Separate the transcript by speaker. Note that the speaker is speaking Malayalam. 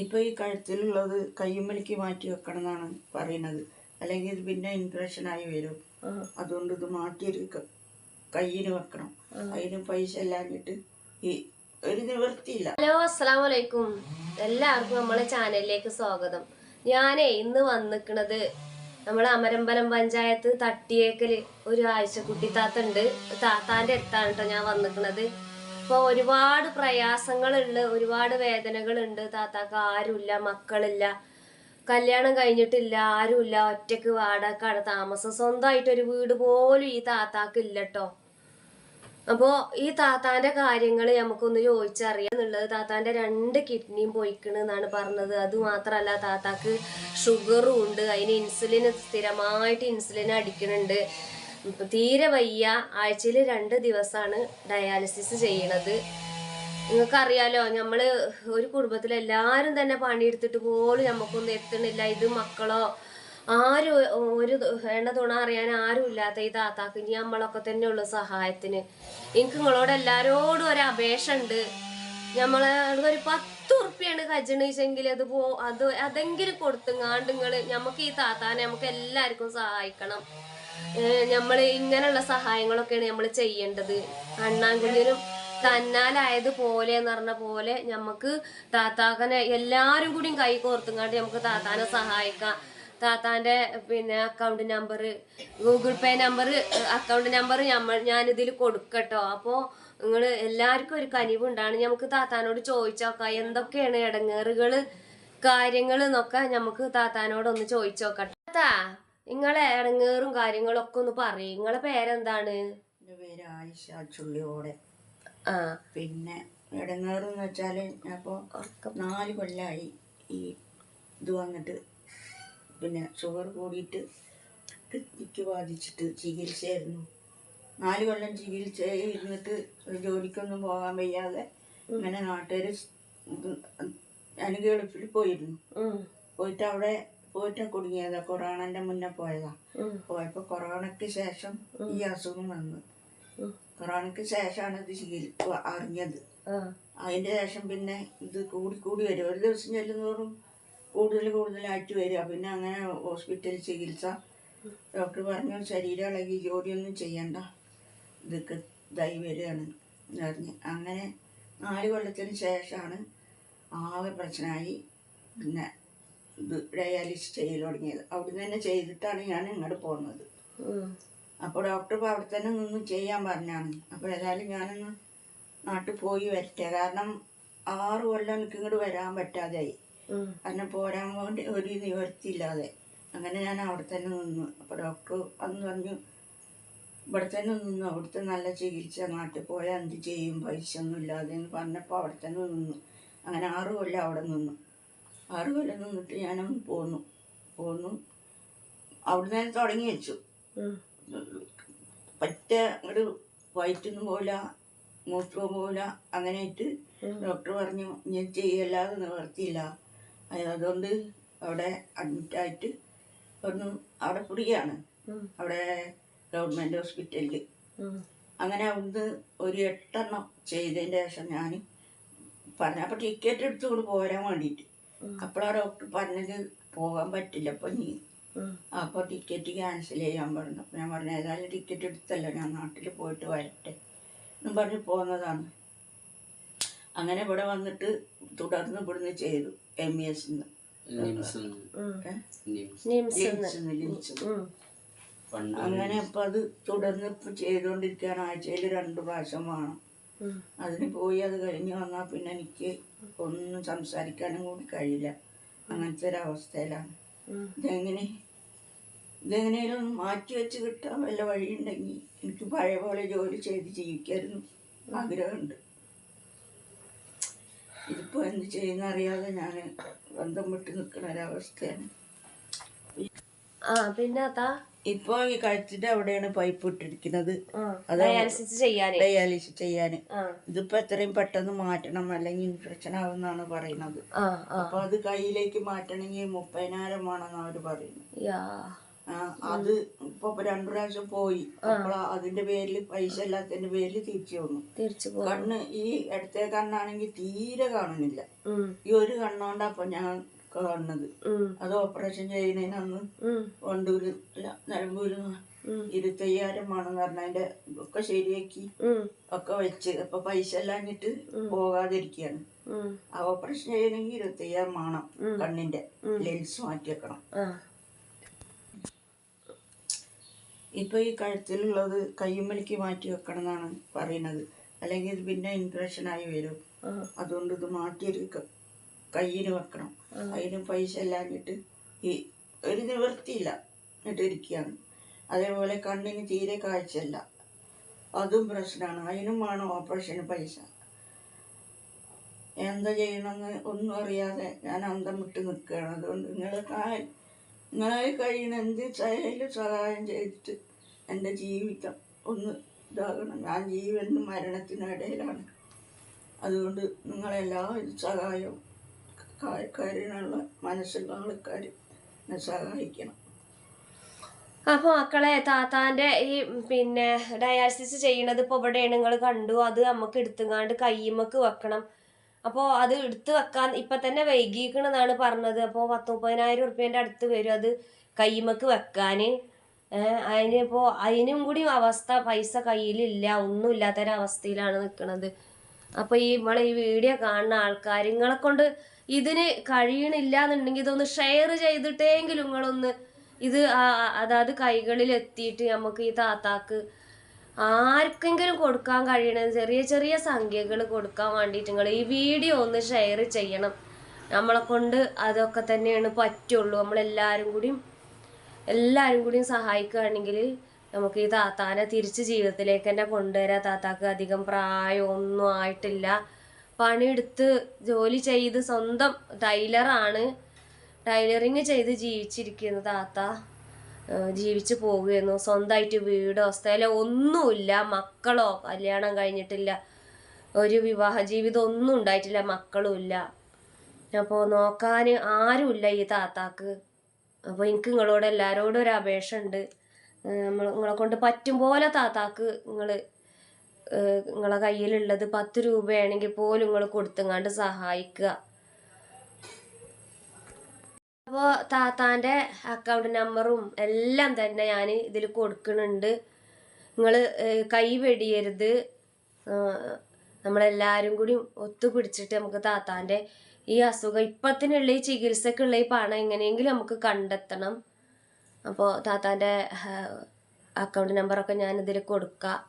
Speaker 1: ഇപ്പൊ ഈ കഴുത്തിലുള്ളത് കയ്യുമ്മലിക്ക് മാറ്റി വെക്കണം എന്നാണ് പറയുന്നത്. അല്ലെങ്കിൽ ഇത് പിന്നെ ഇൻഫെക്ഷൻ ആയി വരും. അതുകൊണ്ട് ഇത് മാറ്റിയൊരു കയ്യിന് വെക്കണം. അതിന് പൈസ ഇല്ലാഞ്ഞിട്ട് ഈ ഒരു നിവൃത്തിയില്ല.
Speaker 2: ഹലോ അസ്സലാം വലൈക്കും എല്ലാവർക്കും നമ്മളെ ചാനലിലേക്ക് സ്വാഗതം. ഞാനേ ഇന്ന് വന്നിക്കണത് നമ്മളെ അമരമ്പലം പഞ്ചായത്ത് തട്ടിയേക്കൽ ഒരു ആഴ്ചക്കുട്ടി താത്ത ഉണ്ട് താത്താന്റെ അടുത്താണ് കേട്ടോ ഞാൻ വന്നിക്കണത്. അപ്പോൾ ഒരുപാട് പ്രയാസങ്ങളുണ്ട് ഒരുപാട് വേദനകളുണ്ട്. താത്താക്ക് ആരുമില്ല മക്കളില്ല. കല്യാണം കഴിഞ്ഞിട്ടില്ല ആരുമില്ല. ഒറ്റയ്ക്ക് വാടകക്കാണ് താമസം. സ്വന്തമായിട്ട് ഒരു വീട് പോലും ഈ താത്താക്ക് ഇല്ല കേട്ടോ അപ്പോ ഈ താത്താന്റെ കാര്യങ്ങൾ നമുക്കൊന്ന് ചോദിച്ചറിയാം എന്നുള്ളത് താത്താന്റെ രണ്ട് കിഡ്നിയും പോയിക്കണെന്നാണ് പറഞ്ഞത്. അത് മാത്രല്ല താത്താക്ക് ഷുഗറും ഉണ്ട്. അതിന് ഇൻസുലിൻ സ്ഥിരമായിട്ട് ഇൻസുലിൻ അടിക്കുന്നുണ്ട് തീരെ വയ്യ. ആഴ്ചയിൽ രണ്ട് ദിവസമാണ് ഡയാലിസിസ് ചെയ്യണത്. നിങ്ങൾക്കറിയാലോ നമ്മൾ ഒരു കുടുംബത്തിൽ എല്ലാവരും തന്നെ പണിയെടുത്തിട്ട് പോലും നമുക്കൊന്നും എത്തണില്ല. ഇത് മക്കളോ ആരും ഒരു വേണ്ട തുണ അറിയാൻ ആരും ഇല്ലാത്ത ഈ താത്താക്ക് ഇനി നമ്മളൊക്കെ തന്നെ ഉള്ളു സഹായത്തിന്. എനിക്ക് നിങ്ങളോട് എല്ലാരോടും ഒരു അപേക്ഷ ഉണ്ട്. നമ്മളെ ഒരു പത്ത് ഉറുപ്പിയാണ് കജണീച്ചെങ്കിൽ അത് പോ അത് അതെങ്കിലും കൊടുത്തുങ്ങാണ്ട് നിങ്ങൾ നമുക്ക് ഈ താത്താനെ നമുക്ക് എല്ലാവർക്കും സഹായിക്കണം. നമ്മൾ ഇങ്ങനെയുള്ള സഹായങ്ങളൊക്കെയാണ് നമ്മൾ ചെയ്യേണ്ടത്. അണ്ണാൻകുഞ്ഞിനും തന്നാലായതുപോലെ എന്ന് പറഞ്ഞ പോലെ നമുക്ക് താത്താക്കനെ എല്ലാരും കൂടിയും കൈ കോർത്തുങ്ങാണ്ട് നമുക്ക് താത്താനെ സഹായിക്കാം. താത്താന്റെ പിന്നെ account number Google Pay number account number നമ്മൾ ഞാനിതിൽ കൊടുക്കട്ടോ. അപ്പോൾ നിങ്ങൾ എല്ലാവർക്കും ഒരു കനിവുണ്ടാണ്. നമുക്ക് താത്താനോട് ചോദിച്ചോക്കാം എന്തൊക്കെയാണ് ഇടങ്ങേറുകൾ കാര്യങ്ങൾ എന്നൊക്കെ നമുക്ക് താത്താനോടൊന്ന് ചോദിച്ചോക്കട്ടെ താത്താ നിങ്ങളെ ഇടങ്ങേറും കാര്യങ്ങളൊക്കെ ഒന്ന് പറയും. നിങ്ങളെ പേരെന്താണ്?
Speaker 1: എന്റെ പേര് ആയിഷ ചുള്ളിയോടെ.
Speaker 2: ആ.
Speaker 1: പിന്നെ ഇടങ്ങേറെന്ന് വെച്ചാൽ അപ്പോൾ നാല് കൊല്ലമായി ഈ ഇത് വന്നിട്ട് പിന്നെ ഷുഗർ കൂടിയിട്ട് കിഡ്നിക്ക് ബാധിച്ചിട്ട് ചികിത്സയായിരുന്നു. നാല് കൊല്ലം ചികിത്സ ഇരുന്നിട്ട് ജോലിക്കൊന്നും പോകാൻ വയ്യാതെ ഇങ്ങനെ നാട്ടുകാർ ഗൾഫിൽ പോയിരുന്നു. പോയിട്ട് അവിടെ പോയിട്ട് കുടുങ്ങിയതാ കൊറോണന്റെ മുന്നേ പോയതാ. പോയപ്പോ കൊറോണക്ക് ശേഷം ഈ അസുഖം വന്നു. കൊറോണക്ക് ശേഷമാണ് ഇത് അറിഞ്ഞത്. അതിന്റെ ശേഷം പിന്നെ ഇത് കൂടി കൂടി വരും. ഒരു ദിവസം ചെല്ലുന്നതോറും കൂടുതൽ കൂടുതലായിട്ട് വരിക. പിന്നെ അങ്ങനെ ഹോസ്പിറ്റൽ ചികിത്സ. ഡോക്ടർ പറഞ്ഞു ശരീരം ഇളകി ജോലിയൊന്നും ചെയ്യണ്ട. ഇതൊക്കെ ഇതായി വരികയാണ്. പറഞ്ഞ്. അങ്ങനെ നാല് കൊല്ലത്തിന് ശേഷമാണ് ആകെ പ്രശ്നമായി. പിന്നെ ഇത് ഡയാലിസിസ് ചെയ്യൽ തുടങ്ങിയത്. അവിടുന്ന് തന്നെ ചെയ്തിട്ടാണ് ഞാൻ ഇങ്ങോട്ട് പോകുന്നത് അപ്പോൾ ഡോക്ടർ ഇപ്പോൾ അവിടെ തന്നെ നിന്ന് ചെയ്യാൻ പറഞ്ഞാണ്. അപ്പോൾ ഏതായാലും ഞാനൊന്ന് നാട്ടിൽ പോയി വരട്ടെ. കാരണം ആറ് കൊല്ലം എനിക്ക് ഇങ്ങോട്ട് വരാൻ പറ്റാതെയായി കാരണം പോരാൻ വേണ്ടി ഒരു നിവർത്തിയില്ലാതെ അങ്ങനെ ഞാൻ അവിടെ തന്നെ നിന്നു. അപ്പോൾ ഡോക്ടർ അന്ന് പറഞ്ഞു ഇവിടെ തന്നെ നിന്നു. അവിടുത്തെ നല്ല ചികിത്സ. നാട്ടിൽ പോയാൽ എന്ത് ചെയ്യും? പൈസ ഒന്നും ഇല്ലാതെ എന്ന് പറഞ്ഞപ്പോൾ അവിടെ തന്നെ നിന്നു. അങ്ങനെ ആറ് കൊല്ലം അവിടെ നിന്നു. ആറ് കൊല്ലം നിന്നിട്ട് ഞാനൊന്ന് പോന്നു. പോന്നു. അവിടുന്ന് തന്നെ തുടങ്ങി വെച്ചു. പറ്റ ഒരു വയറ്റൊന്നും പോല മൂത്രവും പോല അങ്ങനെ ആയിട്ട് ഡോക്ടർ പറഞ്ഞു ഞാൻ ചെയ്യല്ലാതെ നിവർത്തിയില്ല. അത് അതുകൊണ്ട് അവിടെ അഡ്മിറ്റായിട്ട് ഒന്നും അവിടെ ഫ്രീ ആണ് അവിടെ ഗവൺമെന്റ് ഹോസ്പിറ്റലിൽ അങ്ങനെ അവിടുന്ന് ഒരു എട്ടെണ്ണം ചെയ്തതിന്റെ ശേഷം ഞാൻ പറഞ്ഞ അപ്പൊ ടിക്കറ്റ് എടുത്തുകൊണ്ട് പോരാൻ വേണ്ടിയിട്ട് അപ്പോഴാണ് ഡോക്ടർ പറഞ്ഞത് പോകാൻ പറ്റില്ല. അപ്പോൾ നീ
Speaker 2: അപ്പൊ
Speaker 1: അപ്പോൾ ടിക്കറ്റ് ക്യാൻസൽ ചെയ്യാൻ പറഞ്ഞു. അപ്പോൾ ഞാൻ പറഞ്ഞു ഏതായാലും ടിക്കറ്റ് എടുത്തല്ലോ. ഞാൻ നാട്ടിൽ പോയിട്ട് വരട്ടെ എന്നും പറഞ്ഞ് പോന്നതാണ്. അങ്ങനെ ഇവിടെ വന്നിട്ട് തുടർന്ന് ഇവിടുന്ന് ചെയ്തു എം ഇ എസ്. അങ്ങനെ അപ്പം അത് തുടർന്ന് ഇപ്പം ചെയ്തോണ്ടിരിക്കാൻ ആഴ്ചയിൽ രണ്ട് പ്രാവശ്യം വേണം. അതിന് പോയി അത് കഴിഞ്ഞ് വന്നാൽ പിന്നെ എനിക്ക് ഒന്നും സംസാരിക്കാനും കൂടി കഴിയില്ല. അങ്ങനത്തെ ഒരു അവസ്ഥയിലാണ്. ഇതെങ്ങനെ? ഇതെങ്ങനെയും മാറ്റി വെച്ച് കിട്ടാൻ വല്ല വഴിയുണ്ടെങ്കിൽ എനിക്ക് പഴയ പോലെ ജോലി ചെയ്ത് ജീവിക്കായിരുന്നു ആഗ്രഹമുണ്ട്. ഇതിപ്പോ എന്ത് ചെയ്യുന്ന അറിയാതെ ഞാൻ ബന്ധം വിട്ട് നിൽക്കുന്ന ഒരവസ്ഥയാണ്.
Speaker 2: ആ പിന്നെ അതാ
Speaker 1: ഇപ്പോൾ ഈ കഴിച്ചിട്ട് അവിടെയാണ് പൈപ്പ് ഇട്ടിരിക്കുന്നത്.
Speaker 2: ഡയാലിസിസ്
Speaker 1: ചെയ്യാൻ ഇതിപ്പോ എത്രയും പെട്ടെന്ന് മാറ്റണം അല്ലെങ്കിൽ ഇൻഫെക്ഷൻ ആവുന്നാണ് പറയുന്നത്. അപ്പോൾ അത് കയ്യിലേക്ക് മാറ്റണമെങ്കിൽ മുപ്പതിനായിരം വേണമെന്ന് അവർ പറയുന്നു അത് ഇപ്പൊ രണ്ടു പ്രാവശ്യം പോയി. അപ്പോൾ അതിന്റെ പേരിൽ പൈസ ഇല്ലാത്തതിന്റെ പേരിൽ തിരിച്ചു വന്നു.
Speaker 2: തിരിച്ചു
Speaker 1: കണ്ണ് ഈ ഇടത്തെ കണ്ണാണെങ്കിൽ തീരെ കാണുന്നില്ല. ഈ ഒരു കണ്ണോണ്ടപ്പൊ ഞാൻ കാണുന്നത്. അത് ഓപ്പറേഷൻ ചെയ്യുന്നതിന് അന്ന് വണ്ടൂര് നിലമ്പൂര്
Speaker 2: അതിന്റെ
Speaker 1: ഇരുപത്തയ്യായിരം വേണമെന്ന് പറഞ്ഞതിന്റെ ഒക്കെ ശരിയാക്കി
Speaker 2: ഒക്കെ
Speaker 1: വെച്ച്. അപ്പൊ പൈസ എല്ലാഞ്ഞിട്ട് പോകാതിരിക്കുകയാണ്
Speaker 2: പോകാതിരിക്കാണ്.
Speaker 1: ആ ഓപ്പറേഷൻ ചെയ്യണമെങ്കിൽ ഇരുപത്തയ്യായിരം വേണം കണ്ണിന്റെ ലെൻസ് മാറ്റി വെക്കണം.
Speaker 2: ആ.
Speaker 1: ഇപ്പൊ ഈ കഴുത്തിലുള്ളത് കയ്യുമ്മലിക്ക് മാറ്റി വെക്കണം എന്നാണ് പറയുന്നത്. അല്ലെങ്കിൽ ഇത് പിന്നെ ഇൻഫെക്ഷൻ ആയി വരും. അതുകൊണ്ട് ഇത് മാറ്റിയൊരു ക- കയ്യിന് വെക്കണം. അതിന് പൈസ ഇല്ലാഞ്ഞിട്ട് ഈ ഒരു നിവൃത്തിയില്ല എന്നിട്ട് ഇരിക്കുകയാണ്. അതേപോലെ കണ്ണിന് തീരെ കാഴ്ചയില്ല. അതും പ്രശ്നമാണ്. അതിനും വേണം ഓപ്പറേഷന് പൈസ. എന്താ ചെയ്യണമെന്ന് ഒന്നും അറിയാതെ ഞാൻ അന്തം വിട്ട് നിൽക്കുകയാണ്. അതുകൊണ്ട് നിങ്ങളെ നിങ്ങളായി നിങ്ങളെ കഴിയുന്ന എന്ത് ചായാലും സഹായം ചെയ്തിട്ട് എന്റെ ജീവിതം ഒന്ന് ഇതാകണം. ഞാൻ ജീവനും മരണത്തിനിടയിലാണ്. അതുകൊണ്ട് നിങ്ങളെല്ലാവരും സഹായവും കാര്യനുള്ള മനസ്സുള്ള ആൾക്കാർ എന്നെ സഹായിക്കണം.
Speaker 2: അപ്പോൾ മക്കളെ താത്താന്റെ ഈ പിന്നെ ഡയാലിസിസ് ചെയ്യണത് ഇപ്പോൾ ഇവിടെയാണ്. നിങ്ങൾ കണ്ടു. അത് നമുക്ക് എടുത്തുങ്ങാണ്ട് കയ്യുമ്മക്ക് വെക്കണം. അപ്പോ അത് എടുത്തു വെക്കാൻ ഇപ്പം തന്നെ വൈകിക്കണെന്നാണ് പറഞ്ഞത്. അപ്പോ പത്ത് മുപ്പതിനായിരം ഉറുപ്പ്യന്റെ അടുത്ത് വരും അത് കയ്യുമ്മക്ക് വെക്കാൻ അതിനിപ്പോൾ അതിനും കൂടി അവസ്ഥ പൈസ കയ്യിലില്ല. ഒന്നും ഇല്ലാത്തൊരവസ്ഥയിലാണ് നിൽക്കുന്നത് അപ്പോൾ ഈ നമ്മളെ ഈ വീഡിയോ കാണുന്ന ആൾക്കാർ നിങ്ങളെ കൊണ്ട് ഇതിന് കഴിയണില്ല എന്നുണ്ടെങ്കിൽ ഇതൊന്ന് ഷെയർ ചെയ്തിട്ടെങ്കിലും നിങ്ങളൊന്ന് ഇത് അതായത് കൈകളിൽ എത്തിയിട്ട് നമുക്ക് ഈ താത്താക്ക് ആർക്കെങ്കിലും കൊടുക്കാൻ കഴിയണ ചെറിയ ചെറിയ സംഖ്യകൾ കൊടുക്കാൻ വേണ്ടിയിട്ട് നിങ്ങൾ ഈ വീഡിയോ ഒന്ന് ഷെയർ ചെയ്യണം. നമ്മളെ കൊണ്ട് അതൊക്കെ തന്നെയാണ് പറ്റുള്ളൂ. നമ്മളെല്ലാവരും കൂടിയും എല്ലാവരും കൂടിയും സഹായിക്കുകയാണെങ്കിൽ നമുക്ക് ഈ താത്താനെ തിരിച്ച് ജീവിതത്തിലേക്ക് തന്നെ കൊണ്ടുവരാ. താത്താക്ക് അധികം പ്രായമൊന്നും ആയിട്ടില്ല. പണിയെടുത്ത് ജോലി ചെയ്ത് സ്വന്തം ടൈലറാണ് ടൈലറിങ് ചെയ്ത് ജീവിച്ചിരിക്കുന്നു താത്ത. ജീവിച്ചു പോകുകയായിരുന്നു സ്വന്തമായിട്ട് വീടോ സ്ഥലോ ഒന്നുമില്ല. മക്കളോ കല്യാണം കഴിഞ്ഞിട്ടില്ല. ഒരു വിവാഹ ജീവിതം ഒന്നും ഉണ്ടായിട്ടില്ല. മക്കളുമില്ല അപ്പോൾ നോക്കാൻ ആരുമില്ല ഈ താത്താക്ക്. അപ്പോൾ എനിക്ക് നിങ്ങളോട് എല്ലാവരോടും ഒരു അപേക്ഷ ഉണ്ട്. നമ്മൾ നിങ്ങളെ കൊണ്ട് പറ്റും പോലെ താത്താക്ക് നിങ്ങൾ നിങ്ങളെ കയ്യിലുള്ളത് പത്ത് രൂപയാണെങ്കിൽ പോലും നിങ്ങൾ കൊടുത്തുങ്ങാണ്ട് സഹായിക്കുക. അപ്പോൾ താത്താന്റെ അക്കൗണ്ട് നമ്പറും എല്ലാം തന്നെ ഞാൻ ഇതിൽ കൊടുക്കുന്നുണ്ട്. നിങ്ങൾ കൈ വെടിയരുത്. നമ്മളെല്ലാവരും കൂടി ഒത്തുപിടിച്ചിട്ട് നമുക്ക് താത്താന്റെ ഈ അസുഖം ഇപ്പത്തിനുള്ള ഈ ചികിത്സക്കുള്ള ഈ പണം എങ്ങനെയെങ്കിലും നമുക്ക് കണ്ടെത്തണം. അപ്പോൾ താത്താന്റെ അക്കൗണ്ട് നമ്പറൊക്കെ ഞാനിതിൽ കൊടുക്കാം.